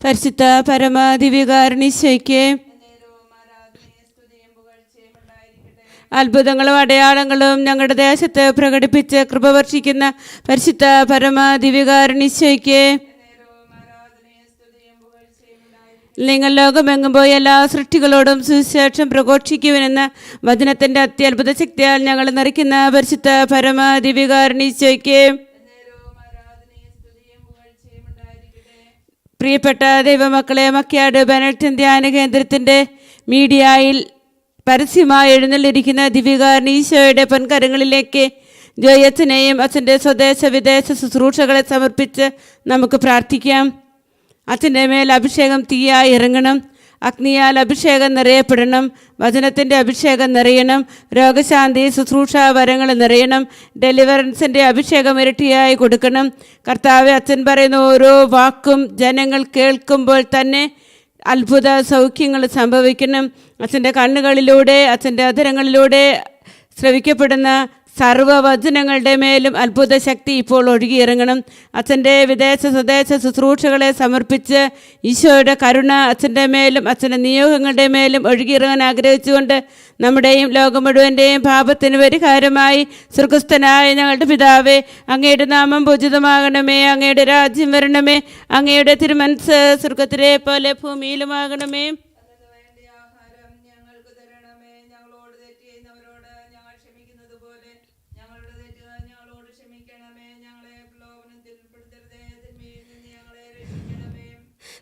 പരിശുദ്ധ പരമാധിവികാരണിശയ്ക്ക് അത്ഭുതങ്ങളും അടയാളങ്ങളും ഞങ്ങളുടെ ദേശത്ത് പ്രകടിപ്പിച്ച് കൃപ വർഷിക്കുന്ന പരിശുദ്ധ പരമാധിവികാരണിശയ്ക്ക് നിങ്ങൾ ലോകമെങ്ങും പോയി എല്ലാ സൃഷ്ടികളോടും സുവിശേഷം പ്രഘോഷിക്കുവനെന്ന വചനത്തിന്റെ അത്യത്ഭുത ശക്തിയാൽ ഞങ്ങൾ നിറയ്ക്കുന്ന പരിശുദ്ധ പരമാദിവികാരണീശയ്ക്ക് പ്രിയപ്പെട്ട ദൈവമക്കളെ മക്കയാട് ബനറ്റൻ ധ്യാന കേന്ദ്രത്തിന്റെ മീഡിയയിൽ പരസ്യമായി എഴുന്നള്ളിരിക്കുന്ന ദിവികാരൻ ഈശോയുടെ പൊൻകരങ്ങളിലേക്ക് ജോയത്തിനെയും അച്ഛന്റെ സ്വദേശ വിദേശ ശുശ്രൂഷകളെ സമർപ്പിച്ച് നമുക്ക് പ്രാർത്ഥിക്കാം. അച്ഛന്റെ മേൽ അഭിഷേകം തീയായി ഇറങ്ങണം. അഗ്നിയാൽ അഭിഷേകം നിറയപ്പെടണം വചനത്തിന്റെ അഭിഷേകം നിറയണം രോഗശാന്തി ശുശ്രൂഷ വരങ്ങൾ നിറയണം ഡെലിവറൻസിന്റെ അഭിഷേകം ഇരട്ടിയായി കൊടുക്കണം. കർത്താവ് അച്ഛൻ പറയുന്ന ഓരോ വാക്കും ജനങ്ങൾ കേൾക്കുമ്പോൾ തന്നെ അത്ഭുത സൗഖ്യങ്ങൾ സംഭവിക്കണം. അച്ഛന്റെ കണ്ണുകളിലൂടെ അച്ഛന്റെ അധരങ്ങളിലൂടെ ശ്രവിക്കപ്പെടുന്ന സർവവചനങ്ങളുടെ മേലും അത്ഭുത ശക്തി ഇപ്പോൾ ഒഴുകിയിറങ്ങണം. അച്ഛന്റെ വിദേശ സ്വദേശ ശുശ്രൂഷകളെ സമർപ്പിച്ച് ഈശോയുടെ കരുണ അച്ഛന്റെ മേലും അച്ഛന്റെ നിയോഗങ്ങളുടെ മേലും ഒഴുകിയിറങ്ങാൻ ആഗ്രഹിച്ചുകൊണ്ട് നമ്മുടെയും ലോകം മുഴുവന്റെയും പാപത്തിന് പരിഹാരമായി സ്വർഗസ്ഥനായ ഞങ്ങളുടെ പിതാവേ അങ്ങയുടെ നാമം പൂജിതമാകണമേ അങ്ങയുടെ രാജ്യം വരണമേ അങ്ങയുടെ തിരുമനസ് സ്വർഗത്തിലെ പോലെ ഭൂമിയിലുമാകണമേ.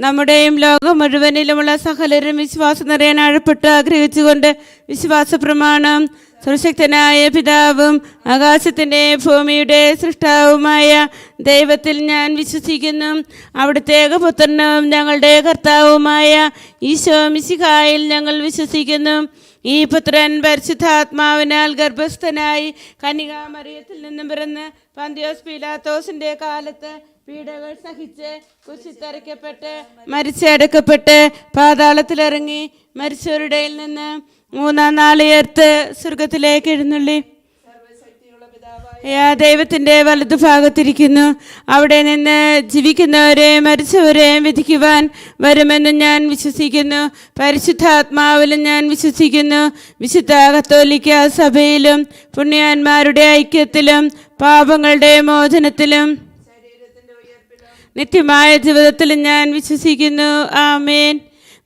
നമ്മുടെയും ലോകം മുഴുവനിലുമുള്ള സകലരും വിശ്വാസം നിറയാൻ ആഴപ്പെട്ട് ആഗ്രഹിച്ചുകൊണ്ട് വിശ്വാസ പ്രമാണം സുരശക്തനായ പിതാവും ആകാശത്തിന്റെ ഭൂമിയുടെ സൃഷ്ടാവുമായ ദൈവത്തിൽ ഞാൻ വിശ്വസിക്കുന്നു. അവിടുത്തെ ഏകപുത്രനും ഞങ്ങളുടെ കർത്താവുമായ ഈശോ മിശിഹായിൽ ഞങ്ങൾ വിശ്വസിക്കുന്നു. ഈ പുത്രൻ പരിശുദ്ധാത്മാവിനാൽ ഗർഭസ്ഥനായി കനികാമറിയത്തിൽ നിന്നും പിറന്ന് പന്തിയോസ് പിലാത്തോസിന്റെ കാലത്ത് പീഡകൾ സഹിച്ച് കുശിത്തരയ്ക്കപ്പെട്ട് മരിച്ചടക്കപ്പെട്ട് പാതാളത്തിലിറങ്ങി മരിച്ചവരുടെയിൽ നിന്ന് മൂന്നാം നാളിയർത്ത് സ്വർഗത്തിലേക്ക് എഴുന്നള്ളി. ദൈവത്തിന്റെ വലതുഭാഗത്തിരിക്കുന്നു അവിടെ നിന്ന് ജീവിക്കുന്നവരെയും മരിച്ചവരെയും വിധിക്കുവാൻ വരുമെന്ന് ഞാൻ വിശ്വസിക്കുന്നു. പരിശുദ്ധാത്മാവിലും ഞാൻ വിശ്വസിക്കുന്നു. വിശുദ്ധ കത്തോലിക്ക സഭയിലും പുണ്യാന്മാരുടെ ഐക്യത്തിലും പാപങ്ങളുടെ മോചനത്തിലും. നിത്യമായ ജീവിതത്തിൽ ഞാൻ വിശ്വസിക്കുന്നു. ആമേൻ.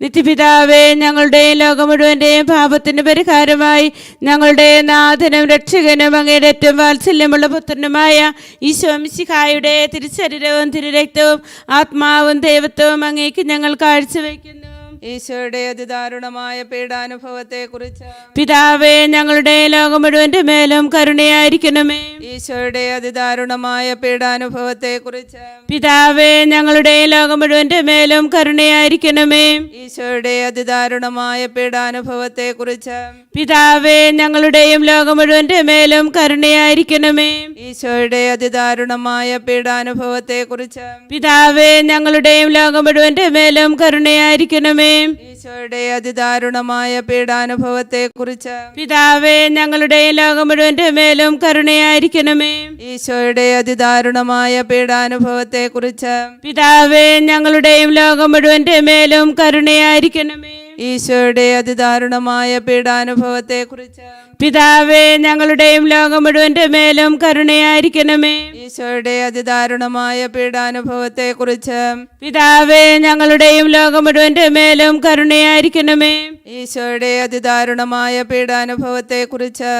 നിത്യപിതാവേ ഞങ്ങളുടെയും ലോകം മുഴുവന്റെയും പാപത്തിന് പരിഹാരമായി ഞങ്ങളുടെ നാഥനും രക്ഷകനും അങ്ങയുടെ ഏറ്റവും വാത്സല്യമുള്ള പുത്രനുമായ ഈശോമിശിഹായുടെ തിരുശരീരവും തിരുരക്തവും ആത്മാവും ദൈവത്വവും അങ്ങേക്ക് ഞങ്ങൾ കാഴ്ചവെക്കുന്നു. ഈശോയുടെ അതിദാരുണമായ പീഡാനുഭവത്തെ കുറിച്ച് പിതാവേ ഞങ്ങളുടെ ലോകം മുഴുവന്റെ മേലും കരുണയായിരിക്കണമേ. ഈശോയുടെ അതിദാരുണമായ പീഡാനുഭവത്തെ കുറിച്ച് പിതാവേ ഞങ്ങളുടെ ലോകം മുഴുവന്റെ മേലും കരുണയായിരിക്കണമേ. ഈശോയുടെ അതിദാരുണമായ പീഡാനുഭവത്തെ കുറിച്ച് പിതാവേ ഞങ്ങളുടെയും ലോകം മുഴുവന്റെ മേലും കരുണയായിരിക്കണമേ. ഈശോയുടെ അതിദാരുണമായ പീഡാനുഭവത്തെ കുറിച്ച് പിതാവേ ഞങ്ങളുടെയും ലോകം മുഴുവന്റെ മേലും കരുണയായിരിക്കണമേ. ഈശോയുടെ അതിദാരുണമായ പീഡാനുഭവത്തെ കുറിച്ച് പിതാവേ ഞങ്ങളുടെ ലോകം മുഴുവന്റെ മേലും കരുണയായിരിക്കണമേ. ഈശോയുടെ അതിദാരുണമായ പീഡാനുഭവത്തെ കുറിച്ച് പിതാവേ ഞങ്ങളുടെയും ലോകം മുഴുവന്റെ മേലും കരുണയായിരിക്കണമേ. ഈശോയുടെ അതിദാരുണമായ പീഡാനുഭവത്തെ കുറിച്ച് പിതാവേ ഞങ്ങളുടെയും ലോകം മുഴുവന്റെ മേലും കരുണയായിരിക്കണമേ. ഈശോയുടെ അതിദാരുണമായ പീഡാനുഭവത്തെ കുറിച്ച് പിതാവേ ഞങ്ങളുടെയും ലോകം മുഴുവന്റെ മേലും കരുണയായിരിക്കണമേ. ഈശോയുടെ അതിദാരുണമായ പീഡാനുഭവത്തെ കുറിച്ച്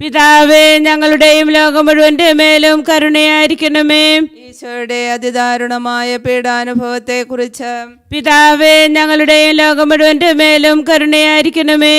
പിതാവേ ഞങ്ങളുടെയും ലോകം മുഴുവന്റെ മേലും കരുണയായിരിക്കണമേ. ഈശോയുടെ അതിദാരുണമായ പീഡാനുഭവത്തെ കുറിച്ച് പിതാവേ ഞങ്ങളുടെയും ലോകം മുഴുവന്റെ മേലും കരുണയായിരിക്കണമേ.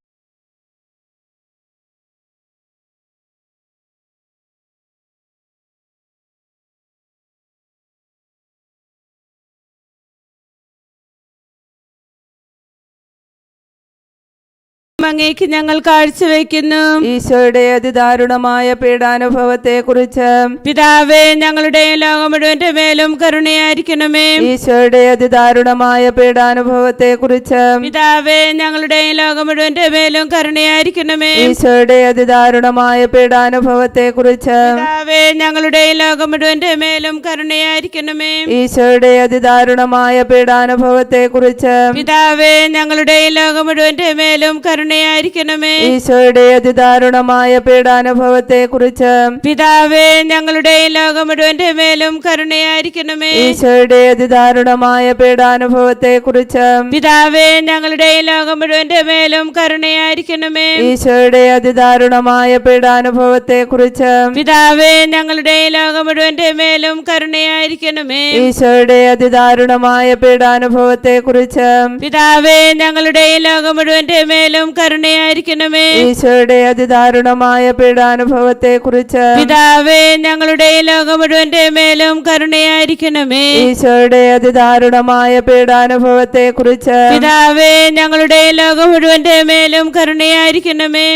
അങ്ങേക്ക് ഞങ്ങൾ കാഴ്ചവെക്കുന്നു. ഈശോയുടെ അതിദാരുണമായ പീഡാനുഭവത്തെ കുറിച്ച് പിതാവേ ഞങ്ങളുടെ ലോകം മുഴുവന്റെ മേലും കരുണയായിരിക്കണമേ. ഈശോയുടെ അതിദാരുണമായ പീഡാനുഭവത്തെ കുറിച്ച് പിതാവേ ഞങ്ങളുടെ ലോകം മുഴുവന്റെ മേലും കരുണയായിരിക്കണമേ. ഈശോയുടെ അതിദാരുണമായ പീഡാനുഭവത്തെ കുറിച്ച് പിതാവേ ഞങ്ങളുടെ ലോകം മുഴുവന്റെ മേലും കരുണയായിരിക്കണമേ. ഈശോയുടെ അതിദാരുണമായ പീഡാനുഭവത്തെ കുറിച്ച് പിതാവേ ഞങ്ങളുടെ ലോകം മുഴുവന്റെ മേലും കരുണയായിരിക്കണമേ ഈശോയുടെ അതിദാരുണമായ പീഡാനുഭവത്തെ കുറിച്ച് പിതാവേ ഞങ്ങളുടെ ലോകം മുഴുവന്റെ മേലും കരുണയായിരിക്കണമേ. ഈശോയുടെ അതിദാരുണമായ പീഡാനുഭവത്തെ കുറിച്ച് പിതാവേ ഞങ്ങളുടെ ലോകം മുഴുവന്റെ മേലും കരുണയായിരിക്കണമേ. ഈശോയുടെ അതിദാരുണമായ പീഡാനുഭവത്തെ കുറിച്ച് പിതാവേ ഞങ്ങളുടെ ലോകം മുഴുവന്റെ മേലും കരുണയായിരിക്കണമേ. ഈശോയുടെ അതിദാരുണമായ പീഡാനുഭവത്തെ കുറിച്ച് പിതാവേ ഞങ്ങളുടെ ലോകം മുഴുവന്റെ മേലും കരുണയായിരിക്കണമേ. ഈശോയുടെ അതിദാരുണമായ പീഡാനുഭവത്തെ കുറിച്ച് പിതാവേ ഞങ്ങളുടെ ലോകം മുഴുവന്റെ മേലും കരുണയായിരിക്കണമേ. ഈശോയുടെ അതിദാരുണമായ പീഡാനുഭവത്തെ കുറിച്ച് പിതാവേ ഞങ്ങളുടെ ലോകം മുഴുവന്റെ മേലും കരുണയായിരിക്കണമേ.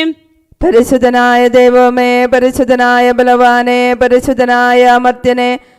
പരിശുദ്ധനായ ദൈവമേ പരിശുദ്ധനായ ബലവാനെ പരിശുദ്ധനായ അമർത്യനെ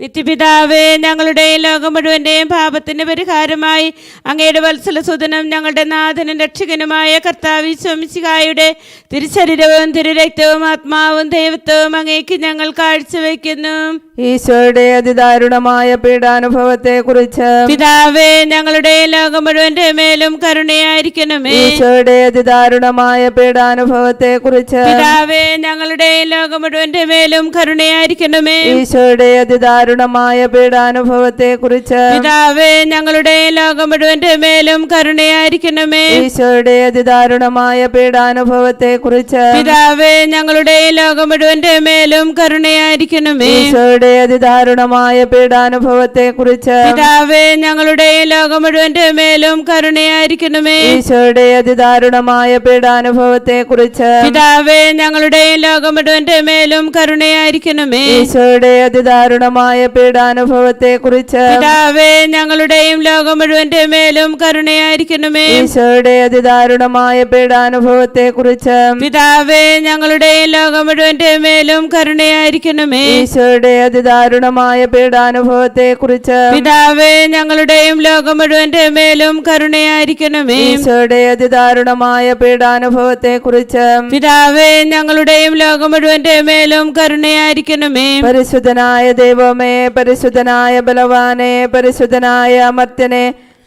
നിത്യപിതാവേ ഞങ്ങളുടെ ലോകം മുഴുവന്റെയും പാപത്തിന് പരിഹാരമായി. അങ്ങയുടെ വത്സലസുതനും ഞങ്ങളുടെ നാഥനും രക്ഷകനുമായ കർത്താവ് സ്വമിശികായുടെ തിരുശരീരവും തിരുരക്തവും ആത്മാവും ദൈവത്വവും അങ്ങേക്ക് ഞങ്ങൾ കാഴ്ചവെക്കുന്നു. ഈശോയുടെ അതിദാരുണമായ പീഡാനുഭവത്തെ കുറിച്ച് പിതാവേ ഞങ്ങളുടെ ലോകം മുഴുവന്റെ മേലും കരുണയായിരിക്കണമേ. ഈശോയുടെ അതിദാരുണമായ പീഡാനുഭവത്തെ കുറിച്ച് പിതാവേ ഞങ്ങളുടെ ലോകം മുഴുവന്റെ മേലും കരുണയായിരിക്കണമേ. ഈശോയുടെ അതിദാരുണമായ പീഡാനുഭവത്തെ കുറിച്ച് പിതാവേ ഞങ്ങളുടെ ലോകം മുഴുവന്റെ മേലും കരുണയായിരിക്കണമേ. ഈശോയുടെ അതിദാരുണമായ പീഡാനുഭവത്തെ കുറിച്ച് പിതാവേ ഞങ്ങളുടെ ലോകം മുഴുവന്റെ മേലും കരുണയായിരിക്കണമേ. ഈശോയുടെ അതിദാരുണമായ പീഡാനുഭവത്തെ കുറിച്ച് പിതാവേ ഞങ്ങളുടെ ലോകം മുഴുവന്റെ മേലും കരുണയായിരിക്കണമേ. ഈശോയുടെ അതിദാരുണമായ പീഡാനുഭവത്തെ കുറിച്ച് പിതാവേ ഞങ്ങളുടെ ലോകം മുഴുവന്റെ മേലും കരുണയായിരിക്കണമേ. ഈശോയുടെ അതിദാരുണമായ പീഡാനുഭവത്തെ കുറിച്ച് പിതാവേ ഞങ്ങളുടെയും ലോകം മുഴുവന്റെ മേലും കരുണയായിരിക്കണമേ. ഈശോയുടെ അതിദാരുണമായ പീഡാനുഭവത്തെ കുറിച്ച് പിതാവേ ഞങ്ങളുടെ ലോകം മുഴുവന്റെ മേലും കരുണയായിരിക്കണമേ. ഈശോയുടെ അതിദാരുണമായ പീഡാനുഭവത്തെ കുറിച്ച് പിതാവേ ഞങ്ങളുടെയും ലോകം മുഴുവന്റെ മേലും കരുണയായിരിക്കണമേ. ഈശോയുടെ അതിദാരുണമായ പീഡാനുഭവത്തെ കുറിച്ച് പിതാവേ ഞങ്ങളുടെയും ലോകം മുഴുവന്റെ മേലും കരുണയായിരിക്കണമേ. പരിശുദ്ധനായ ദൈവമേ പരിശുദ്ധനായ ബലവാനെ പരിശുദ്ധനായ അമർത്യനെ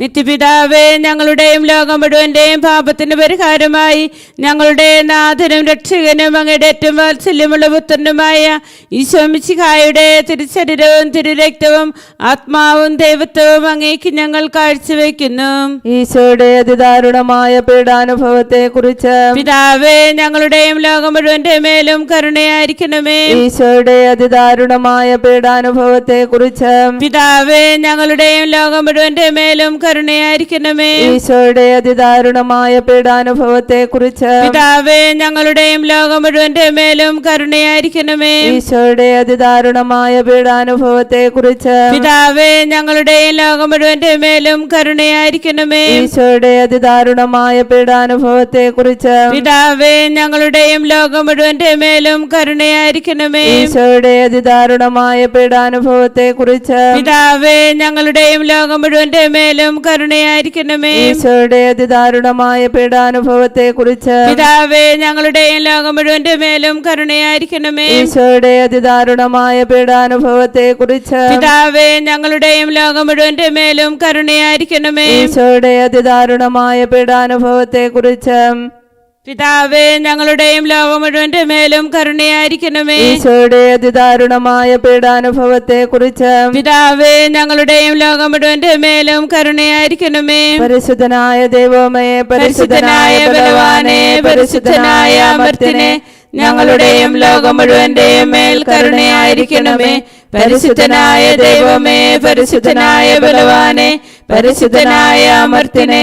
നിത്യപിതാവേ ഞങ്ങളുടെയും ലോകം മുഴുവന്റെയും പാപത്തിന് പരിഹാരമായി. ഞങ്ങളുടെ നാഥനും രക്ഷകനും അങ്ങയുടെ ഏറ്റവും വാത്സല്യമുള്ള പുത്രനുമായ ഈശോമിശിഹായുടെ തിരുശരീരവും തിരുരക്തവും ആത്മാവും ദൈവത്വവും അങ്ങേക്ക് ഞങ്ങൾ കാഴ്ചവെക്കുന്നു. ഈശോയുടെ അതിദാരുണമായ പീഡാനുഭവത്തെ കുറിച്ച് പിതാവേ ഞങ്ങളുടെയും ലോകം മുഴുവന്റെ മേലും കരുണയായിരിക്കണമേ. ഈശോയുടെ അതിദാരുണമായ പീഡാനുഭവത്തെ കുറിച്ച് പിതാവേ ഞങ്ങളുടെയും ലോകം മുഴുവന്റെ മേലും കരുണയായിരിക്കണമേ. ഈശോയുടെ അതിദാരുണമായ പീഡാനുഭവത്തെ കുറിച്ച് പിതാവേ ഞങ്ങളുടെയും ലോകം മുഴുവന്റെ മേലും കരുണയായിരിക്കണമേ. ഈശോയുടെ അതിദാരുണമായ പീഡാനുഭവത്തെ കുറിച്ച് പിതാവേ ഞങ്ങളുടെയും ലോകം മുഴുവന്റെ മേലും കരുണയായിരിക്കണമേ. ഈശോയുടെ അതിദാരുണമായ പീഡാനുഭവത്തെ കുറിച്ച് പിതാവേ ഞങ്ങളുടെയും ലോകം മുഴുവന്റെ മേലും കരുണയായിരിക്കണമേ. ഈശോയുടെ അതിദാരുണമായ പീഡാനുഭവത്തെ കുറിച്ച് പിതാവേ ഞങ്ങളുടെയും ലോകം മുഴുവന്റെ മേലും കരുണയായിരിക്കണമേ ഈശോയുടെ അതിദാരുണമായ പീഡാനുഭവത്തെ കുറിച്ച് പിതാവേ ഞങ്ങളുടെയും ലോകം മുഴുവന്റെ മേലും കരുണയായിരിക്കണമേ. ഈശോയുടെ അതിദാരുണമായ പീഡാനുഭവത്തെ കുറിച്ച് പിതാവേ ഞങ്ങളുടെയും ലോകം മുഴുവന്റെ മേലും കരുണയായിരിക്കണമേ. ഈശോയുടെ അതിദാരുണമായ പീഡാനുഭവത്തെ കുറിച്ച് പിതാവേ ഞങ്ങളുടെയും ലോകം മുഴുവന്റെ മേലും കരുണയായിരിക്കണമേ. ഈശോയുടെ അതിദാരുണമായ പീഡാനുഭവത്തെ കുറിച്ച് പിതാവേ ഞങ്ങളുടെയും ലോകം മുഴുവന്റെ മേലും കരുണയായിരിക്കണമേ. പരിശുദ്ധനായ ദൈവമേ പരിശുദ്ധനായ ബലവാനെ പരിശുദ്ധനായ അമർത്തിനെ ഞങ്ങളുടെയും ലോകം മുഴുവന്റെയും മേൽ കരുണയായിരിക്കണമേ. പരിശുദ്ധനായ ദൈവമേ പരിശുദ്ധനായ ബലവാനെ പരിശുദ്ധനായ അമർത്തിനെ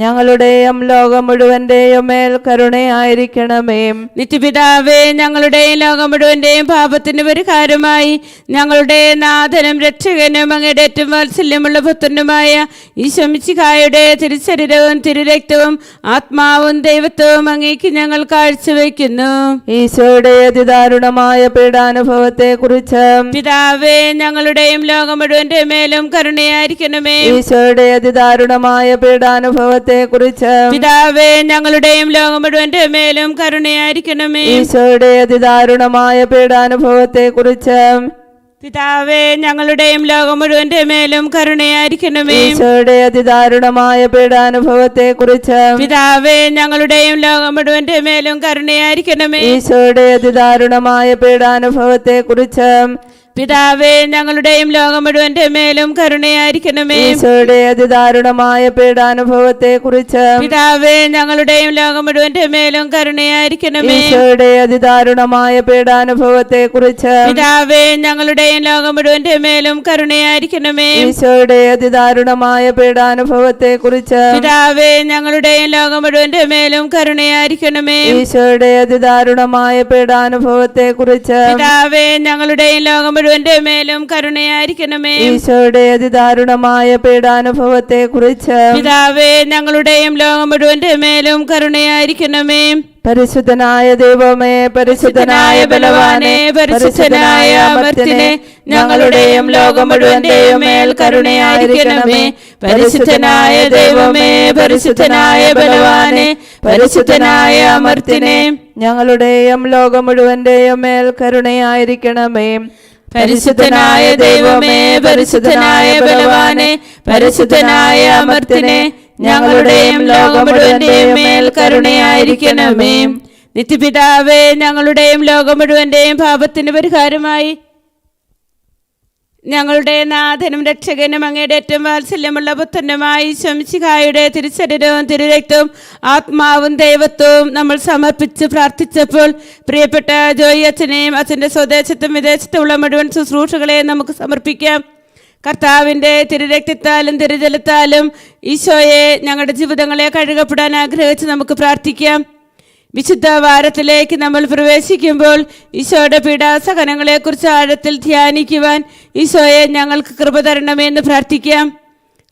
ഞങ്ങളുടെയും ലോകം മുഴുവന്റെയും മേൽ കരുണയായിരിക്കണമേ. നിത്യപിതാവേ ഞങ്ങളുടെയും ലോകം മുഴുവന്റെയും പാപത്തിന് പരിഹാരമായി ഞങ്ങളുടെ നാഥനും രക്ഷകനും അങ്ങയുടെ ഏറ്റവും വാത്സല്യമുള്ള പുത്രനുമായ ഈശോമിച്ചിക്കായുടെ തിരുശരീരവും തിരുരക്തവും ആത്മാവും ദൈവത്വവും അങ്ങേക്ക് ഞങ്ങൾ കാഴ്ചവെക്കുന്നു. ഈശോയുടെ അതിദാരുണമായ പീഡാനുഭവത്തെ കുറിച്ച് പിതാവേ ഞങ്ങളുടെയും ലോകം മുഴുവന്റെ മേലും കരുണയായിരിക്കണമേ. ഈശോയുടെ അതിദാരുണമായ പീഡാനുഭവത്തെ കുറിച്ച് പിതാവേ ഞങ്ങളുടെയും ലോകം മുഴുവന്റെ മേലും കരുണയായിരിക്കണമേ. ഈശോയുടെ അതിദാരുണമായ പീഡാനുഭവത്തെ കുറിച്ച് പിതാവേ ഞങ്ങളുടെയും ലോകം മുഴുവന്റെ മേലും കരുണയായിരിക്കണമേ. ഈശോയുടെ അതിദാരുണമായ പീഡാനുഭവത്തെ കുറിച്ച് പിതാവേ ഞങ്ങളുടെയും ലോകം മുഴുവന്റെ മേലും കരുണയായിരിക്കണമേ. ഈശോയുടെ അതിദാരുണമായ പീഡാനുഭവത്തെ കുറിച്ച് പിതാവേ ഞങ്ങളുടെയും ലോകം മുഴുവന്റെ മേലും കരുണയായിരിക്കണമേ. ഈശോയുടെ അതിദാരുണമായ പീഡാനുഭവത്തെ കുറിച്ച് പിതാവേ ഞങ്ങളുടെയും ലോകം മുഴുവന്റെ മേലും കരുണയായിരിക്കണമേ. ഈശോയുടെ അതിദാരുണമായ പീഡാനുഭവത്തെ കുറിച്ച് പിതാവേ ഞങ്ങളുടെയും ലോകം മുഴുവന്റെ മേലും കരുണയായിരിക്കണമേ. ഈശോയുടെ അതിദാരുണമായ പീഡാനുഭവത്തെ കുറിച്ച് പിതാവേ ഞങ്ങളുടെയും ലോകം മുഴുവന്റെ മേലും കരുണയായിരിക്കണമേ. ഈശോയുടെ അതിദാരുണമായ പീഡാനുഭവത്തെ കുറിച്ച് പിതാവേ ഞങ്ങളുടെയും ലോകം മുഴുവന്റെ മേലും കരുണയായിരിക്കണമേ. ഈശോയുടെ അതിദാരുണമായ പീഡാനുഭവത്തെ കുറിച്ച് പിതാവേ ഞങ്ങളുടെയും ലോകം മുഴുവന്റെ മേലും കരുണയായിരിക്കണമേ. പരിശുദ്ധനായ ദൈവമേ പരിശുദ്ധനായ ബലവാനെ പരിശുദ്ധനായ അമർത്തിനെ ഞങ്ങളുടെയും ലോകം മുഴുവന്റെയും മേൽ കരുണയായിരിക്കണമേ. പരിശുദ്ധനായ ദൈവമേ പരിശുദ്ധനായ ബലവാനെ പരിശുദ്ധനായ അമർത്തിനെ ഞങ്ങളുടെയും ലോകം മുഴുവന്റെയും മേൽ കരുണയായിരിക്കണമേ. പരിശുദ്ധനായ ദൈവമേ പരിശുദ്ധനായ ബലവാനെ പരിശുദ്ധനായ അമർത്തിനെ ഞങ്ങളുടെയും ലോകം മുഴുവന്റെയും മേൽ കരുണയായിരിക്കണമേ. നിത്യപിതാവേ ഞങ്ങളുടെയും ലോകം മുഴുവന്റെയും പാപത്തിന് പരിഹാരമായി ഞങ്ങളുടെ നാഥനും രക്ഷകനും അങ്ങയുടെ ഏറ്റവും വാത്സല്യമുള്ള പുത്രനുമായി ശംശികായുടെ തിരുശരീരവും തിരുരക്തവും ആത്മാവും ദൈവത്വവും നമ്മൾ സമർപ്പിച്ച് പ്രാർത്ഥിച്ചപ്പോൾ പ്രിയപ്പെട്ട ജോയി അച്ഛനെയും അച്ഛന്റെ സ്വദേശത്തും വിദേശത്തുമുള്ള മുഴുവൻ ശുശ്രൂഷകളെയും നമുക്ക് സമർപ്പിക്കാം. കർത്താവിന്റെ തിരുരക്തത്താലും തിരുജലത്താലും ഈശോയെ ഞങ്ങളുടെ ജീവിതങ്ങളെ കഴുകപ്പെടാൻ ആഗ്രഹിച്ച് നമുക്ക് പ്രാർത്ഥിക്കാം. വിശുദ്ധ വാരത്തിലേക്ക് നമ്മൾ പ്രവേശിക്കുമ്പോൾ ഈശോയുടെ പീഡാസഹനങ്ങളെക്കുറിച്ച് ആഴത്തിൽ ധ്യാനിക്കുവാൻ ഈശോയെ ഞങ്ങൾക്ക് കൃപ തരണമെന്ന് പ്രാർത്ഥിക്കാം.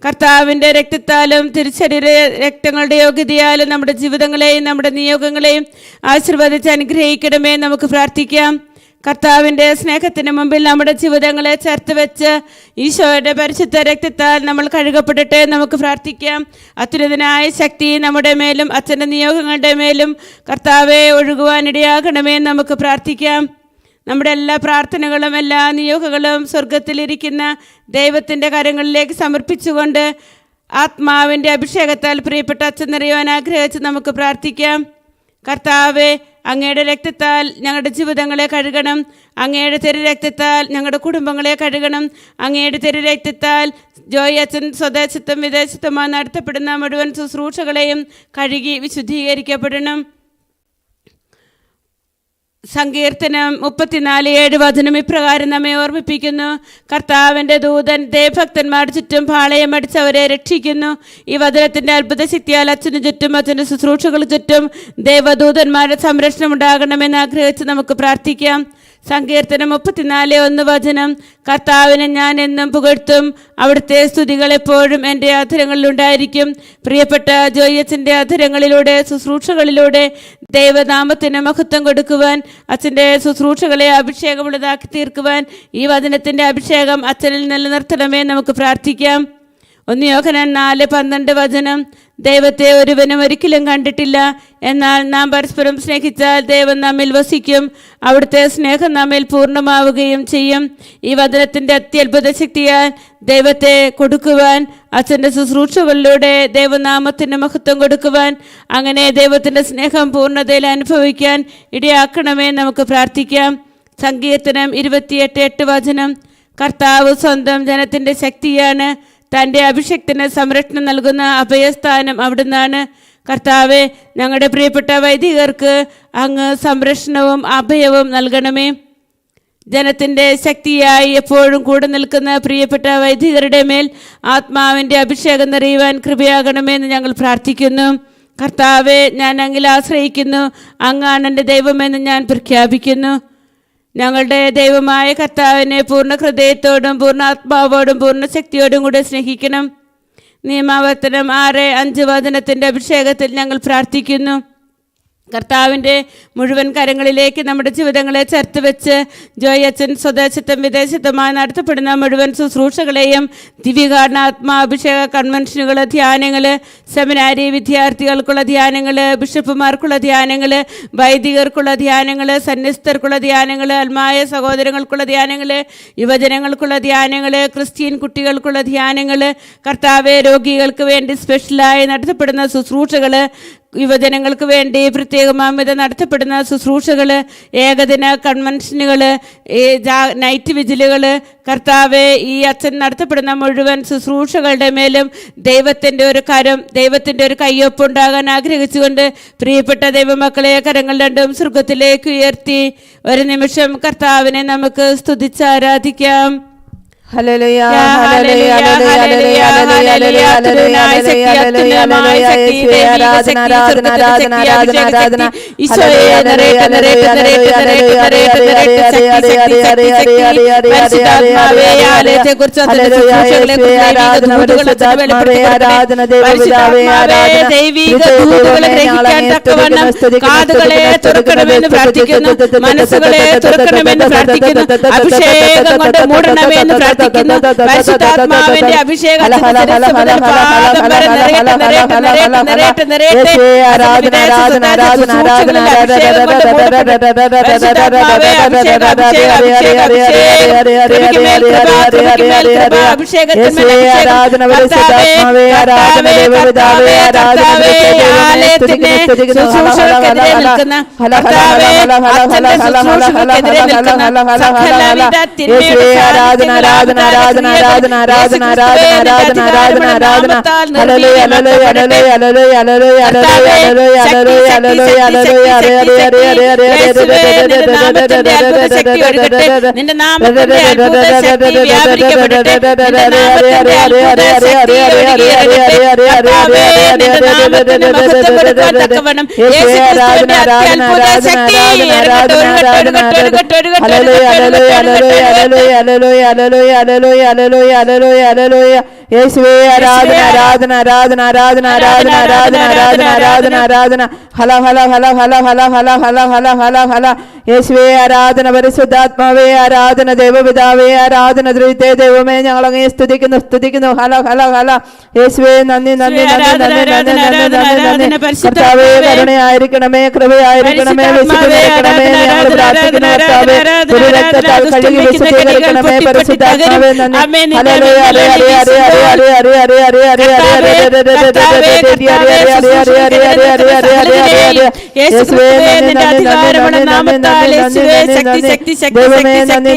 കർത്താവിന്റെ രക്തത്താലും തിരുശരീര രക്തങ്ങളുടെ യോഗ്യതയാലും നമ്മുടെ ജീവിതങ്ങളെയും നമ്മുടെ നിയോഗങ്ങളെയും ആശീർവദിച്ച് അനുഗ്രഹിക്കണമേ നമുക്ക് പ്രാർത്ഥിക്കാം. കർത്താവിന്റെ സ്നേഹത്തിന് മുമ്പിൽ നമ്മുടെ ജീവിതങ്ങളെ ചേർത്ത് വെച്ച് ഈശോയുടെ പരിശുദ്ധ രക്തത്താൽ നമ്മൾ കഴുകപ്പെടട്ടെ നമുക്ക് പ്രാർത്ഥിക്കാം. അത്യുന്നതനായ ശക്തി നമ്മുടെ മേലും അച്ഛന്റെ നിയോഗങ്ങളുടെ മേലും കർത്താവെ ഒഴുകുവാനിടയാകണമേ നമുക്ക് പ്രാർത്ഥിക്കാം. നമ്മുടെ എല്ലാ പ്രാർത്ഥനകളും എല്ലാ നിയോഗങ്ങളും സ്വർഗത്തിലിരിക്കുന്ന ദൈവത്തിന്റെ കരങ്ങളിലേക്ക് സമർപ്പിച്ചുകൊണ്ട് ആത്മാവിന്റെ അഭിഷേകത്താൽ പ്രിയപ്പെട്ട അച്ഛൻ നിറയുവാൻ ആഗ്രഹിച്ച് നമുക്ക് പ്രാർത്ഥിക്കാം. കർത്താവെ അങ്ങയുടെ രക്തത്താൽ ഞങ്ങളുടെ ജീവിതങ്ങളെ കഴുകണം. അങ്ങയുടെ തെരു രക്തത്താൽ ഞങ്ങളുടെ കുടുംബങ്ങളെ കഴുകണം. അങ്ങയുടെ തെരു രക്തത്താൽ ജോയി അച്ഛൻ സ്വദേശത്തും വിദേശത്തുമായി നടത്തപ്പെടുന്ന മുഴുവൻ ശുശ്രൂഷകളെയും കഴുകി വിശുദ്ധീകരിക്കപ്പെടണം. സങ്കീർത്തനം മുപ്പത്തിനാല് ഏഴ് വചനം ഇപ്രകാരം നമ്മെ ഓർമ്മിപ്പിക്കുന്നു. കർത്താവിന്റെ ദൂതൻ ദേവഭക്തന്മാർ ചുറ്റും പാളയം അടിച്ചവരെ രക്ഷിക്കുന്നു. ഈ വചനത്തിന്റെ അത്ഭുത ശക്തിയാൽ അച്ഛനു ചുറ്റും അച്ഛന്റെ ശുശ്രൂഷകൾ ചുറ്റും ദേവദൂതന്മാരുടെ സംരക്ഷണം ഉണ്ടാകണമെന്ന് ആഗ്രഹിച്ച് നമുക്ക് പ്രാർത്ഥിക്കാം. സങ്കീർത്തനം മുപ്പത്തിനാല് ഒന്ന് വചനം. കർത്താവിനെ ഞാൻ എന്നും പുകഴ്ത്തും. അവിടുത്തെ സ്തുതികൾ എപ്പോഴും എന്റെ അധരങ്ങളിലുണ്ടായിരിക്കും. പ്രിയപ്പെട്ട ജോയച്ചന്റെ അധരങ്ങളിലൂടെ ശുശ്രൂഷകളിലൂടെ ദൈവനാമത്തിന് മഹത്വം കൊടുക്കുവാൻ അച്ഛന്റെ ശുശ്രൂഷകളെ അഭിഷേകമുള്ളതാക്കി തീർക്കുവാൻ ഈ വചനത്തിന്റെ അഭിഷേകം അച്ഛനിൽ നിലനിർത്തണമേ നമുക്ക് പ്രാർത്ഥിക്കാം. ഒന്ന് യോഹനാൻ നാല് പന്ത്രണ്ട് വചനം. ദൈവത്തെ ഒരുവനും ഒരിക്കലും കണ്ടിട്ടില്ല. എന്നാൽ നാം പരസ്പരം സ്നേഹിച്ചാൽ ദൈവം നമ്മിൽ വസിക്കും. അവിടുത്തെ സ്നേഹം നമ്മിൽ പൂർണമാവുകയും ചെയ്യും. ഈ വചനത്തിന്റെ അത്യത്ഭുത ശക്തിയാൽ ദൈവത്തെ കൊടുക്കുവാൻ അച്ഛന്റെ ശുശ്രൂഷകളിലൂടെ ദൈവനാമത്തിന് മഹത്വം കൊടുക്കുവാൻ അങ്ങനെ ദൈവത്തിന്റെ സ്നേഹം പൂർണതയിൽ അനുഭവിക്കാൻ ഇടയാക്കണമേ നമുക്ക് പ്രാർത്ഥിക്കാം. സങ്കീർത്തനം ഇരുപത്തിയെട്ട് എട്ട് വചനം. കർത്താവ് സ്വന്തം ജനത്തിന്റെ ശക്തിയാണ്. തന്റെ അഭിഷക്തന് സംരക്ഷണം നൽകുന്ന അഭയസ്ഥാനം അവിടുന്നാണ്. കർത്താവെ ഞങ്ങളുടെ പ്രിയപ്പെട്ട വൈദികർക്ക് അങ്ങ് സംരക്ഷണവും അഭയവും നൽകണമേ. ജനത്തിന്റെ ശക്തിയായി എപ്പോഴും കൂടെ നിൽക്കുന്ന പ്രിയപ്പെട്ട വൈദികരുടെ മേൽ ആത്മാവിന്റെ അഭിഷേകം നിറയുവാൻ കൃപയാകണമെന്ന് ഞങ്ങൾ പ്രാർത്ഥിക്കുന്നു. കർത്താവെ ഞാൻ അങ്ങിൽ ആശ്രയിക്കുന്നു. അങ്ങാണ് എന്റെ ദൈവമെന്ന് ഞാൻ പ്രഖ്യാപിക്കുന്നു. ഞങ്ങളുടെ ദൈവമായ കർത്താവിനെ പൂർണ ഹൃദയത്തോടും പൂർണ ആത്മാവോടും പൂർണ ശക്തിയോടും കൂടെ സ്നേഹിക്കണം. നിയമാവർത്തനം ആറ് അഞ്ച് വചനത്തിന്റെ അഭിഷേകത്തിൽ ഞങ്ങൾ പ്രാർത്ഥിക്കുന്നു. കർത്താവിന്റെ മുഴുവൻ കരങ്ങളിലേക്ക് നമ്മുടെ ജീവിതങ്ങളെ ചേർത്ത് വെച്ച് ജോയച്ചൻ സ്വദേശത്തും വിദേശത്തുമായി നടത്തപ്പെടുന്ന മുഴുവൻ ശുശ്രൂഷകളെയും ദിവ്യകാരണാത്മാഅഭിഷേക കൺവെൻഷനുകൾ ധ്യാനങ്ങൾ സെമിനാരി വിദ്യാർത്ഥികൾക്കുള്ള ധ്യാനങ്ങൾ ബിഷപ്പുമാർക്കുള്ള ധ്യാനങ്ങൾ വൈദികർക്കുള്ള ധ്യാനങ്ങൾ സന്യസ്തർക്കുള്ള ധ്യാനങ്ങൾ അൽമായ സഹോദരങ്ങൾക്കുള്ള ധ്യാനങ്ങൾ യുവജനങ്ങൾക്കുള്ള ധ്യാനങ്ങൾ ക്രിസ്ത്യൻ കുട്ടികൾക്കുള്ള ധ്യാനങ്ങൾ കർത്താവെ രോഗികൾക്ക് വേണ്ടി സ്പെഷ്യലായി നടത്തപ്പെടുന്ന ശുശ്രൂഷകൾ യുവജനങ്ങൾക്ക് വേണ്ടി പ്രത്യേകമാമിത നടത്തപ്പെടുന്ന ശുശ്രൂഷകൾ ഏകദിന കൺവെൻഷനുകൾ നൈറ്റ് വിജിലുകൾ കർത്താവ് ഈ അച്ഛൻ നടത്തപ്പെടുന്ന മുഴുവൻ ശുശ്രൂഷകളുടെ മേലും ദൈവത്തിന്റെ ഒരു കരം ദൈവത്തിന്റെ ഒരു കയ്യൊപ്പ് ഉണ്ടാകാൻ ആഗ്രഹിച്ചുകൊണ്ട് പ്രിയപ്പെട്ട ദൈവമക്കളെ കരങ്ങൾ രണ്ടും സ്വർഗത്തിലേക്ക് ഉയർത്തി. ഒരു നിമിഷം കർത്താവിനെ നമുക്ക് സ്തുതിച്ച് മനസ്സുകളെ തുറക്കണമെന്ന് പ്രാർത്ഥിക്കുന്നു അഭിഷേകം കൊണ്ട് മൂടണമെന്ന് പ്രാർത്ഥിക്കുന്നു പരിശുദ്ധാത്മാവിന്റെ അഭിഷേകം അച്ഛന്റെ ആരാധന, ആരാധന, ആരാധന, ആരാധന. ആരാധന, ആരാധന, ദൈവപിതാവേ, ആരാധന, കർത്താവേ, ദൈവമേ, ആലയത്തിന്റെ സ്തുതിക്കുന്നു, ശുശ്രൂഷകൾക്കെതിരെ നിൽക്കുന്ന കർത്താവേ, അച്ഛന്റെ ശുശ്രൂഷകൾക്കെതിരെ നിൽക്കുന്ന സകലവിധ തിന്മയുടെ ആരാധന ആരാധന ആരാധന ആരാധന ആരാധന ആരാധന ആരാധന ആരാധന ആരാധന ഹല്ലേലൂയ ഹല്ലേലൂയ ഹല്ലേലൂയ ഹല്ലേലൂയ ഹല്ലേലൂയ ഹല്ലേലൂയ ഹല്ലേലൂയ ഹല്ലേലൂയ ഹല്ലേലൂയ നിന്റെ നാമത്തിന്റെ അത്ഭുത ശക്തി വ്യാപരിക്കപ്പെടട്ടെ നിന്റെ നാമത്തിന്റെ അത്ഭുത ശക്തി ഒഴുകിയിറങ്ങട്ടെ. കർത്താവേ, നിന്റെ നാമത്തിന് യേശുവേ ആരാധന ഹല ഹല ഹല ഹല ഹല ഹല ഹല ഹല ഹല ഹല പരിശുദ്ധാത്മാവേ ആരാധന ദേവപിതാവേ ആരാധന ദ്രിതേ ദൈവമേ ഞങ്ങൾ അങ്ങേ സ്തുതിക്കുന്നു സ്തുതിക്കുന്നു ഹല ഹല ഹല യേശുവേ നന്ദി നന്ദി നന്ദി നന്ദി നന്ദി നന്ദി നന്ദി നന്ദി കർത്താവേ കരുണയായിരിക്കണമേ കൃപയായിരിക്കണമേ വിശുദ്ധീകരിക്കണമേ ഞങ്ങൾ പ്രാർത്ഥിക്കുന്നു കർത്താവേ ഒരു രക്തത്താൽ കഴുകി വിശുദ്ധീകരിക്കണമേ പരിശുദ്ധാത്മാവേ നന്ദി ഹരേ ഹരേ യേശുവേ നന്ദി നന്ദി നന്ദി നന്ദി ശക്തി. ശക്തി ശക്തി ശക്തി ശക്തി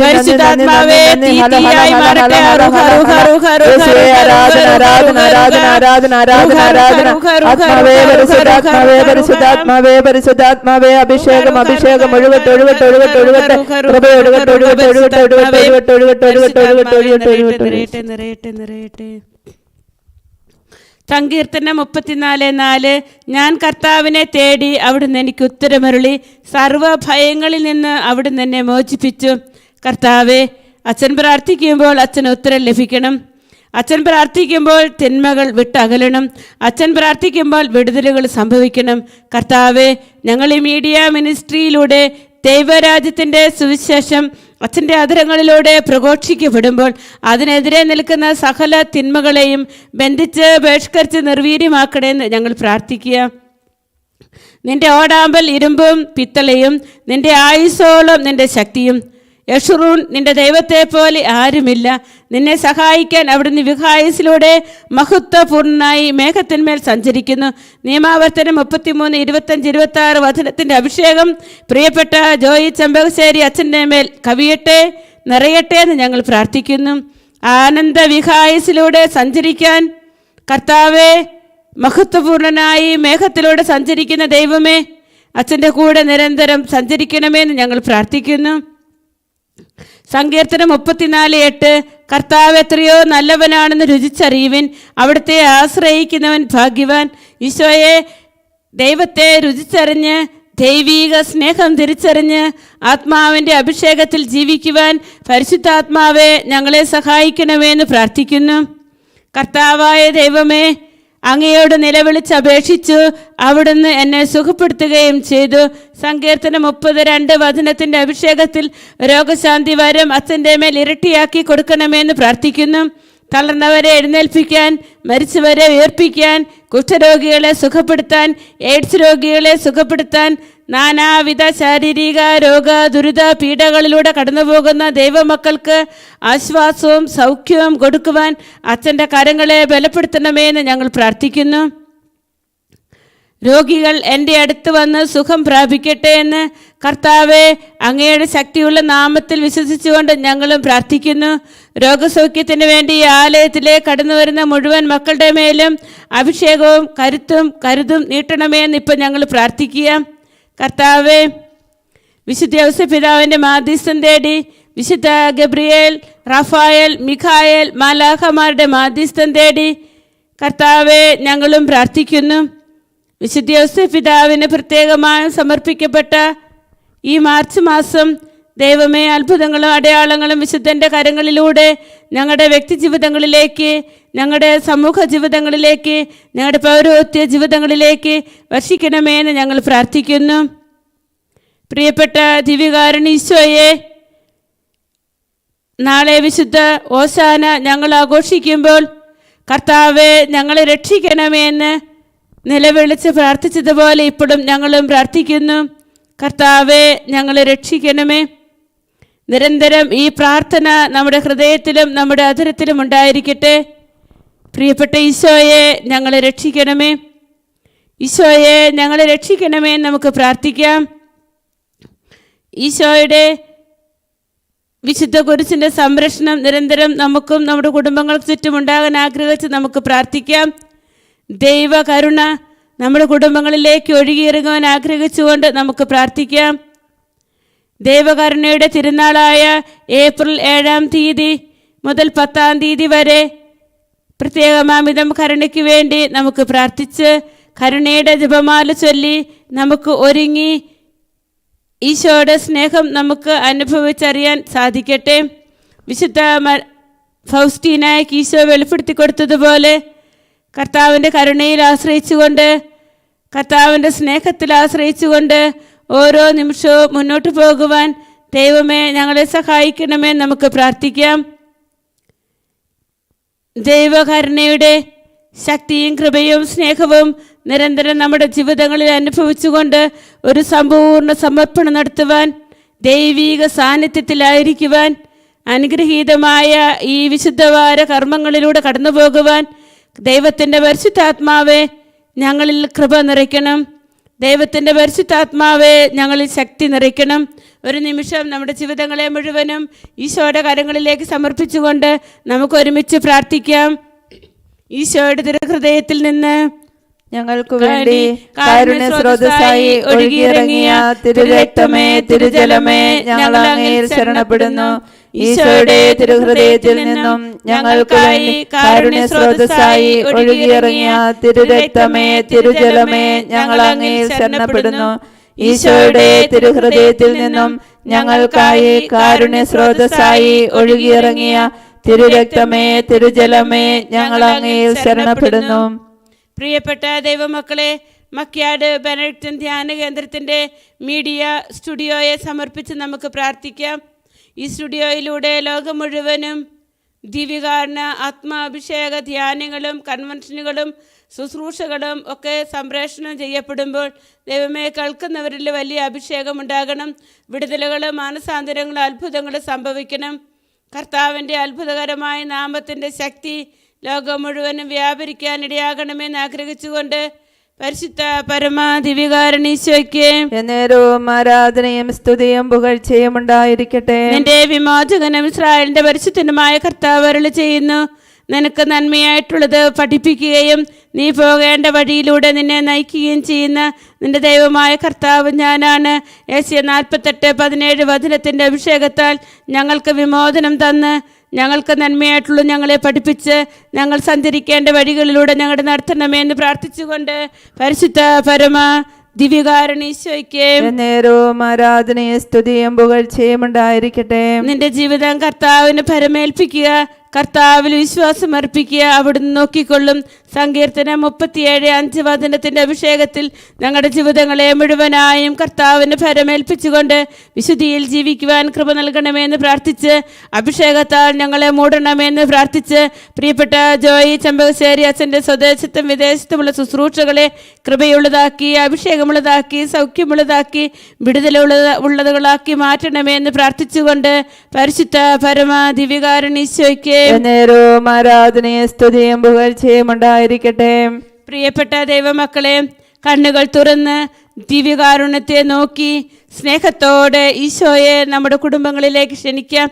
പരിശുദ്ധാത്മാവേ. തീയായി മാറട്ടെ. റുഹ റുഹ യേശുവേ, റുഹ ആരാധന, ആരാധന, ആരാധന, ആരാധന, ആരാധന, ആരാധന. ആത്മാവേ പരിശുദ്ധാത്മാവേ പരിശുദ്ധാത്മാവേ പരിശുദ്ധാത്മാവേ അഭിഷേകം അഭിഷേകം ഒഴുകട്ടെ ഒഴുകട്ടെ ഒഴുകട്ടെ ഒഴുകട്ടെ കൃപ ഒഴുകട്ടെ ഒഴുകട്ടെ ഒഴുകട്ടെ ഒഴുകട്ടെ ഒഴുകട്ടെ ഒഴുകട്ടെ ഒഴുകട്ടെ ഒഴുകട്ടെ ഒഴുകട്ടെ നിറയട്ടെ നിറയട്ടെ നിറയട്ടെ സങ്കീർത്തനം മുപ്പത്തിനാല് നാല് ഞാൻ കർത്താവിനെ തേടി അവിടുന്ന് എനിക്ക് ഉത്തരമരുളി. സർവ ഭയങ്ങളിൽ നിന്ന് അവിടുന്ന് എന്നെ മോചിപ്പിച്ചു. കർത്താവെ അച്ഛൻ പ്രാർത്ഥിക്കുമ്പോൾ അച്ഛന് ഉത്തരം ലഭിക്കണം. അച്ഛൻ പ്രാർത്ഥിക്കുമ്പോൾ തിന്മകൾ വിട്ടകലണം. അച്ഛൻ പ്രാർത്ഥിക്കുമ്പോൾ വിടുതലുകൾ സംഭവിക്കണം. കർത്താവെ ഞങ്ങൾ ഈ മീഡിയ മിനിസ്ട്രിയിലൂടെ ദൈവരാജ്യത്തിന്റെ സുവിശേഷം അച്ഛന്റെ അതിരങ്ങളിലൂടെ പ്രഘോഷിക്കപ്പെടുമ്പോൾ അതിനെതിരെ നിൽക്കുന്ന സകല തിന്മകളെയും ബന്ധിച്ച് ബഹിഷ്കരിച്ച് നിർവീര്യമാക്കണമെന്ന് ഞങ്ങൾ പ്രാർത്ഥിക്കുക. നിന്റെ ഓടാമ്പൽ ഇരുമ്പും പിത്തളയും നിന്റെ ആയുസോളം നിന്റെ ശക്തിയും. യഷുറൂൺ നിന്റെ ദൈവത്തെ പോലെ ആരുമില്ല. നിന്നെ സഹായിക്കാൻ അവിടുന്ന് വിഹായസിലൂടെ മഹത്വപൂർണനായി മേഘത്തിന്മേൽ സഞ്ചരിക്കുന്നു. നിയമാവർത്തനം മുപ്പത്തിമൂന്ന് ഇരുപത്തഞ്ച് ഇരുപത്തി ആറ് വചനത്തിന്റെ അഭിഷേകം. പ്രിയപ്പെട്ട ജോയി ചെമ്പകശ്ശേരി അച്ഛന്റെ മേൽ കവിയട്ടെ നിറയട്ടെ എന്ന് ഞങ്ങൾ പ്രാർത്ഥിക്കുന്നു. ആനന്ദ വിഹായസിലൂടെ സഞ്ചരിക്കാൻ കർത്താവെ മഹത്വപൂർണനായി മേഘത്തിലൂടെ സഞ്ചരിക്കുന്ന ദൈവമേ അച്ഛന്റെ കൂടെ നിരന്തരം സഞ്ചരിക്കണമേ എന്ന് ഞങ്ങൾ പ്രാർത്ഥിക്കുന്നു. സങ്കീർത്തനം മുപ്പത്തിനാല് എട്ട് കർത്താവ് എത്രയോ നല്ലവനാണെന്ന് രുചിച്ചറിയുവിൻ അവിടുത്തെ ആശ്രയിക്കുന്നവൻ ഭാഗ്യവാൻ. ഈശോയെ ദൈവത്തെ രുചിച്ചറിഞ്ഞ് ദൈവീക സ്നേഹം തിരിച്ചറിഞ്ഞ് ആത്മാവിന്റെ അഭിഷേകത്തിൽ ജീവിക്കുവാൻ പരിശുദ്ധാത്മാവെ ഞങ്ങളെ സഹായിക്കണമേ എന്ന് പ്രാർത്ഥിക്കുന്നു. കർത്താവായ ദൈവമേ അങ്ങയോട് നിലവിളിച്ച് അപേക്ഷിച്ചു അവിടുന്ന് എന്നെ സുഖപ്പെടുത്തുകയും ചെയ്തു. സങ്കീർത്തനം മുപ്പത് രണ്ട് വചനത്തിന്റെ അഭിഷേകത്തിൽ രോഗശാന്തി വരം അച്ഛന്റെ മേൽ ഇരട്ടിയാക്കി കൊടുക്കണമെന്ന് പ്രാർത്ഥിക്കുന്നു. തളർന്നവരെ എഴുന്നേൽപ്പിക്കാൻ മരിച്ചവരെ ഉയർപ്പിക്കാൻ കുഷ്ഠരോഗികളെ സുഖപ്പെടുത്താൻ എയ്ഡ്സ് രോഗികളെ സുഖപ്പെടുത്താൻ നാനാവിധ ശാരീരിക രോഗ ദുരിത പീഡകളിലൂടെ കടന്നുപോകുന്ന ദൈവമക്കൾക്ക് ആശ്വാസവും സൗഖ്യവും കൊടുക്കുവാൻ അച്ഛന്റെ കരങ്ങളെ ബലപ്പെടുത്തണമേ എന്ന് ഞങ്ങൾ പ്രാർത്ഥിക്കുന്നു. രോഗികൾ എന്റെ അടുത്ത് വന്ന് സുഖം പ്രാപിക്കട്ടെ എന്ന് കർത്താവെ അങ്ങയുടെ ശക്തിയുള്ള നാമത്തിൽ വിശ്വസിച്ചുകൊണ്ട് ഞങ്ങളും പ്രാർത്ഥിക്കുന്നു. രോഗസൗഖ്യത്തിന് വേണ്ടി ഈ ആലയത്തിലേക്ക് കടന്നു വരുന്ന മുഴുവൻ മക്കളുടെ മേലും അഭിഷേകവും കരുത്തും കരുതും നീട്ടണമേ എന്ന് ഇപ്പം ഞങ്ങൾ പ്രാർത്ഥിക്കുക. കർത്താവെ വിശുദ്ധ ഔസപിതാവിന്റെ മാധ്യസ്ഥം തേടി വിശുദ്ധ ഗബ്രിയേൽ റഫായൽ മിഖായേൽ മാലാഹമാരുടെ മാധ്യസ്ഥം തേടി കർത്താവെ ഞങ്ങളും പ്രാർത്ഥിക്കുന്നു. വിശുദ്ധ യോസഫ് പിതാവിന് പ്രത്യേകമായി സമർപ്പിക്കപ്പെട്ട ഈ മാർച്ച് മാസം ദൈവമേ അത്ഭുതങ്ങളും അടയാളങ്ങളും വിശുദ്ധന്റെ കരങ്ങളിലൂടെ ഞങ്ങളുടെ വ്യക്തി ജീവിതങ്ങളിലേക്ക് ഞങ്ങളുടെ സമൂഹ ജീവിതങ്ങളിലേക്ക് ഞങ്ങളുടെ പൗരോത്യ ജീവിതങ്ങളിലേക്ക് വർഷിക്കണമേ എന്ന് ഞങ്ങൾ പ്രാർത്ഥിക്കുന്നു. പ്രിയപ്പെട്ട ദിവ്യകാരണി ഈശോയെ നാളെ വിശുദ്ധ ഓശാന ഞങ്ങൾ ആഘോഷിക്കുമ്പോൾ കർത്താവെ ഞങ്ങളെ രക്ഷിക്കണമേ എന്ന് നിലവിളിച്ച് പ്രാർത്ഥിച്ചതുപോലെ ഇപ്പോഴും ഞങ്ങളും പ്രാർത്ഥിക്കുന്നു. കർത്താവെ ഞങ്ങളെ രക്ഷിക്കണമേ. നിരന്തരം ഈ പ്രാർത്ഥന നമ്മുടെ ഹൃദയത്തിലും നമ്മുടെ അതിരത്തിലും ഉണ്ടായിരിക്കട്ടെ. പ്രിയപ്പെട്ട ഈശോയെ ഞങ്ങളെ രക്ഷിക്കണമേ. ഈശോയെ ഞങ്ങളെ രക്ഷിക്കണമേ നമുക്ക് പ്രാർത്ഥിക്കാം. ഈശോയുടെ വിശുദ്ധ കുരിശിന്റെ സംരക്ഷണം നിരന്തരം നമുക്കും നമ്മുടെ കുടുംബങ്ങൾക്ക് ചുറ്റും ഉണ്ടാകാൻ ആഗ്രഹിച്ച് നമുക്ക് പ്രാർത്ഥിക്കാം. ദൈവകരുണ നമ്മുടെ കുടുംബങ്ങളിലേക്ക് ഒഴുകിയിറങ്ങുവാൻ ആഗ്രഹിച്ചുകൊണ്ട് നമുക്ക് പ്രാർത്ഥിക്കാം. ദൈവകരുണയുടെ തിരുനാളായ ഏപ്രിൽ ഏഴാം തീയതി മുതൽ പത്താം തീയതി വരെ പ്രത്യേകമാമിതം കരുണയ്ക്ക് വേണ്ടി നമുക്ക് പ്രാർത്ഥിച്ച് കരുണയുടെ ജപമാല ചൊല്ലി നമുക്ക് ഒരുങ്ങി ഈശോയുടെ സ്നേഹം നമുക്ക് അനുഭവിച്ചറിയാൻ സാധിക്കട്ടെ. വിശുദ്ധ ഫൗസ്റ്റീനായ ഈശോ വെളിപ്പെടുത്തി കൊടുത്തതുപോലെ കർത്താവിന്റെ കരുണയിൽ ആശ്രയിച്ചുകൊണ്ട് കർത്താവിന്റെ സ്നേഹത്തിൽ ആശ്രയിച്ചുകൊണ്ട് ഓരോ നിമിഷവും മുന്നോട്ട് പോകുവാൻ ദൈവമേ ഞങ്ങളെ സഹായിക്കണമേ നമുക്ക് പ്രാർത്ഥിക്കാം. ദൈവകരുണയുടെ ശക്തിയും കൃപയും സ്നേഹവും നിരന്തരം നമ്മുടെ ജീവിതങ്ങളിൽ അനുഭവിച്ചുകൊണ്ട് ഒരു സമ്പൂർണ സമർപ്പണം നടത്തുവാൻ ദൈവീക സാന്നിധ്യത്തിലായിരിക്കുവാൻ അനുഗ്രഹീതമായ ഈ വിശുദ്ധവാര കർമ്മങ്ങളിലൂടെ കടന്നു പോകുവാൻ ദൈവത്തിന്റെ പരിശുദ്ധാത്മാവെ ഞങ്ങളിൽ കൃപ നിറയ്ക്കണം. ദൈവത്തിന്റെ പരിശുദ്ധാത്മാവെ ഞങ്ങളിൽ ശക്തി നിറയ്ക്കണം. ഒരു നിമിഷം നമ്മുടെ ജീവിതങ്ങളെ മുഴുവനും ഈശോയുടെ കരങ്ങളിലേക്ക് സമർപ്പിച്ചുകൊണ്ട് നമുക്ക് ഒരുമിച്ച് പ്രാർത്ഥിക്കാം. ഈശോയുടെ തിരുഹൃദയത്തിൽ നിന്ന് ഞങ്ങൾക്ക് വേണ്ടി കാരുണ്യ സ്രോതസ്സായി ഒഴുകിയിറങ്ങിയ തിരുരക്തമേ തിരുജലമേ ഞങ്ങൾ അങ്ങയിൽ ശരണപ്പെടുന്നു. ഈശോയുടെ തിരുഹൃദയത്തിൽ നിന്നും ഞങ്ങൾക്കായി കാരുണ്യ സ്രോതസ്സായി ഒഴുകിയിറങ്ങിയ തിരുരക്തമേ തിരുജലമേ ഞങ്ങൾ അങ്ങയിൽ ശരണപ്പെടുന്നു. ഈശോയുടെ തിരുഹൃദയത്തിൽ നിന്നും ഞങ്ങൾക്കായി കാരുണ്യ സ്രോതസ്സായി ഒഴുകിയിറങ്ങിയ തിരുരക്തമേ തിരുജലമേ ഞങ്ങൾ അങ്ങയിൽ ശരണപ്പെടുന്നു. പ്രിയപ്പെട്ട ദൈവമക്കളെ മക്യാട് ബെനഡിക്റ്റൻ ധ്യാന കേന്ദ്രത്തിന്റെ മീഡിയ സ്റ്റുഡിയോയെ സമർപ്പിച്ച് നമുക്ക് പ്രാർത്ഥിക്കാം. ഈ സ്റ്റുഡിയോയിലൂടെ ലോകം മുഴുവനും ദിവ്യകാരണ ആത്മാഭിഷേക ധ്യാനങ്ങളും കൺവെൻഷനുകളും ശുശ്രൂഷകളും ഒക്കെ സംപ്രേഷണം ചെയ്യപ്പെടുമ്പോൾ ദൈവമേ കേൾക്കുന്നവരിൽ വലിയ അഭിഷേകം ഉണ്ടാകണം വിടുതലുകൾ മാനസാന്തരങ്ങൾ അത്ഭുതങ്ങൾ സംഭവിക്കണം. കർത്താവിന്റെ അത്ഭുതകരമായ നാമത്തിന്റെ ശക്തി ലോകം മുഴുവനും വ്യാപരിക്കാനിടയാകണമെന്ന് ആഗ്രഹിച്ചുകൊണ്ട് പരിശുദ്ധ പരമ ദിവ്യകാരണീശോയ്ക്ക് എന്നേരവും ആരാധനയും സ്തുതിയും പുകഴ്ചയും ഉണ്ടായിരിക്കട്ടെ. നിന്റെ വിമോചകനും ഇസ്രായേലിന്റെ പരിശുദ്ധനുമായ കർത്താവ് അരളി ചെയ്യുന്നു. നിനക്ക് നന്മയായിട്ടുള്ളത് പഠിപ്പിക്കുകയും നീ പോകേണ്ട വഴിയിലൂടെ നിന്നെ നയിക്കുകയും ചെയ്യുന്ന നിന്റെ ദൈവമായ കർത്താവ് ഞാനാണ്. ഏഷ്യ നാൽപ്പത്തെട്ട് പതിനേഴ് വചനത്തിന്റെ അഭിഷേകത്താൽ ഞങ്ങൾക്ക് വിമോചനം തന്ന് ഞങ്ങൾക്ക് നന്മയായിട്ടുള്ള ഞങ്ങളെ പഠിപ്പിച്ച് ഞങ്ങൾ സഞ്ചരിക്കേണ്ട വഴികളിലൂടെ ഞങ്ങളുടെ നടത്തണമേ എന്ന് പ്രാർത്ഥിച്ചുകൊണ്ട് പരിശുദ്ധ പരമ ദിവ്യകാരണീശോയ്ക്ക് ആരാധനയെ സ്തുതിയും പുകഴ്ചയും ഉണ്ടായിരിക്കട്ടെ. നിന്റെ ജീവിതം കർത്താവിന് പരമേൽപ്പിക്കുക. കർത്താവിൽ വിശ്വാസം അർപ്പിക്കുക അവിടുന്ന് നോക്കിക്കൊള്ളും. സങ്കീർത്തനം മുപ്പത്തിയേഴ് അഞ്ച് വചനത്തിന്റെ അഭിഷേകത്തിൽ ഞങ്ങളുടെ ജീവിതങ്ങളെ മുഴുവനായും കർത്താവിന് പരമേൽപ്പിച്ചുകൊണ്ട് വിശുദ്ധിയിൽ ജീവിക്കുവാൻ കൃപ നൽകണമെന്ന് പ്രാർത്ഥിച്ച് അഭിഷേകത്താൽ ഞങ്ങളെ മൂടണമെന്ന് പ്രാർത്ഥിച്ച് പ്രിയപ്പെട്ട ജോയി ചെമ്പകശ്ശേരി അച്ഛന്റെ സ്വദേശത്തും വിദേശത്തുമുള്ള ശുശ്രൂഷകളെ കൃപയുള്ളതാക്കി അഭിഷേകമുള്ളതാക്കി സൗഖ്യമുള്ളതാക്കി വിടുതലുള്ള ഉള്ളതുകളാക്കി മാറ്റണമെന്ന് പ്രാർത്ഥിച്ചുകൊണ്ട് പരിശുദ്ധ പരമ ദിവ്യകാരണീശോയ്ക്ക് എന്നേരവും ആരാധനയും സ്തുതിയും പുകഴ്ചയും ഉണ്ടായിരിക്കട്ടെ. പ്രിയപ്പെട്ട ദൈവമക്കളെ കണ്ണുകൾ തുറന്ന് ദിവ്യകാരുണ്യത്തെ നോക്കി സ്നേഹത്തോടെ ഈശോയെ നമ്മുടെ കുടുംബങ്ങളിലേക്ക് ക്ഷണിക്കാം.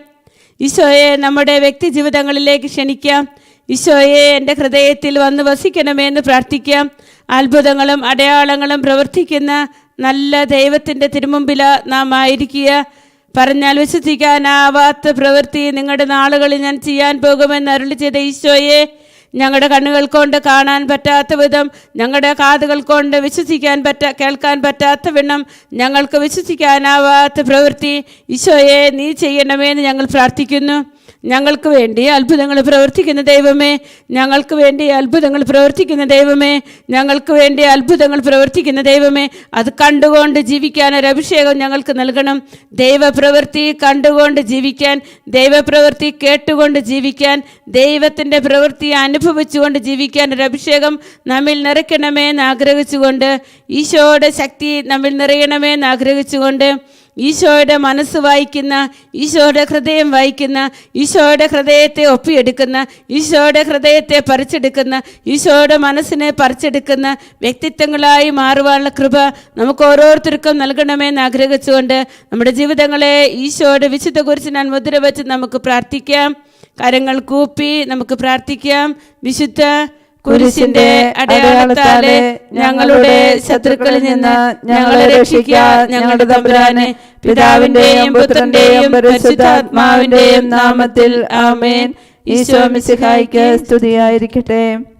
ഈശോയെ നമ്മുടെ വ്യക്തി ജീവിതങ്ങളിലേക്ക് ക്ഷണിക്കാം. ഈശോയെ എന്റെ ഹൃദയത്തിൽ വന്ന് വസിക്കണമെന്ന് പ്രാർത്ഥിക്കാം. അത്ഭുതങ്ങളും അടയാളങ്ങളും പ്രവർത്തിക്കുന്ന നല്ല ദൈവത്തിന്റെ തിരുമുമ്പില നാം ആയിരിക്കുക. പറഞ്ഞാൽ വിശ്വസിക്കാനാവാത്ത പ്രവൃത്തി നിങ്ങളുടെ നാളുകളിൽ ഞാൻ ചെയ്യാൻ പോകുമെന്ന് അരുളി ചെയ്ത ഈശോയെ ഞങ്ങളുടെ കണ്ണുകൾ കൊണ്ട് കാണാൻ പറ്റാത്ത വിധം ഞങ്ങളുടെ കാതുകൾ കൊണ്ട് വിശ്വസിക്കാൻ പറ്റ കേൾക്കാൻ പറ്റാത്ത വിണ്ണം ഞങ്ങൾക്ക് വിശ്വസിക്കാനാവാത്ത പ്രവൃത്തി ഈശോയെ നീ ചെയ്യണമെന്ന് ഞങ്ങൾ പ്രാർത്ഥിക്കുന്നു. ഞങ്ങൾക്ക് വേണ്ടി അത്ഭുതങ്ങൾ പ്രവർത്തിക്കുന്ന ദൈവമേ ഞങ്ങൾക്ക് വേണ്ടി അത്ഭുതങ്ങൾ പ്രവർത്തിക്കുന്ന ദൈവമേ ഞങ്ങൾക്ക് വേണ്ടി അത്ഭുതങ്ങൾ പ്രവർത്തിക്കുന്ന ദൈവമേ അത് കണ്ടുകൊണ്ട് ജീവിക്കാൻ ഒരു അഭിഷേകം ഞങ്ങൾക്ക് നൽകണം. ദൈവപ്രവൃത്തി കണ്ടുകൊണ്ട് ജീവിക്കാൻ ദൈവപ്രവൃത്തി കേട്ടുകൊണ്ട് ജീവിക്കാൻ ദൈവത്തിന്റെ പ്രവൃത്തി അനുഭവിച്ചുകൊണ്ട് ജീവിക്കാൻ ഒരു അഭിഷേകം നമ്മിൽ നിറയ്ക്കണമേ എന്ന് ആഗ്രഹിച്ചുകൊണ്ട് ഈശോയുടെ ശക്തി നമ്മിൽ നിറയണമേ എന്ന് ആഗ്രഹിച്ചുകൊണ്ട് ഈശോയുടെ മനസ്സ് വായിക്കുന്ന ഈശോയുടെ ഹൃദയം വായിക്കുന്ന ഈശോയുടെ ഹൃദയത്തെ ഒപ്പിയെടുക്കുന്ന ഈശോയുടെ ഹൃദയത്തെ പറിച്ചെടുക്കുന്ന ഈശോയുടെ മനസ്സിനെ പറിച്ചെടുക്കുന്ന വ്യക്തിത്വങ്ങളായി മാറുവാനുള്ള കൃപ നമുക്ക് ഓരോരുത്തർക്കും നൽകണമെന്ന് ആഗ്രഹിച്ചുകൊണ്ട് നമ്മുടെ ജീവിതങ്ങളെ ഈശോയുടെ വിശുദ്ധ കുറിച്ച് ഞാൻ മുദ്ര വെച്ച് നമുക്ക് പ്രാർത്ഥിക്കാം. കരങ്ങൾ കൂപ്പി നമുക്ക് പ്രാർത്ഥിക്കാം. വിശുദ്ധ കുരിശിന്റെ അടയാളത്താലെ ഞങ്ങളുടെ ശത്രുക്കളിൽ നിന്ന് ഞങ്ങളെ രക്ഷിക്കാൻ ഞങ്ങളുടെ തമ്പുരാനെ പിതാവിന്റെയും പുത്രന്റെയും പരിശുദ്ധാത്മാവിന്റെയും നാമത്തിൽ ആമേൻ. ഈശോ മിസിഹായിക്ക് സ്തുതിയായിരിക്കട്ടെ.